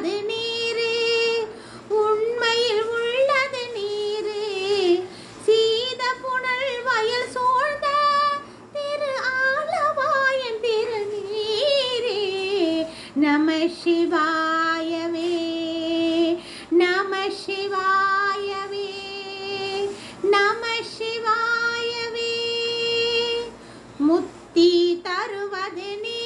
உள்ளது நீரே. உண்மையில் உள்ளது நீரே. சீத புனல் வயல் சோழ்ந்த திரு ஆலவாயன் திரு நீரே. நம சிவாயவே. நம சிவாயவே. நம சிவாயவே. முத்தி தருவது நீ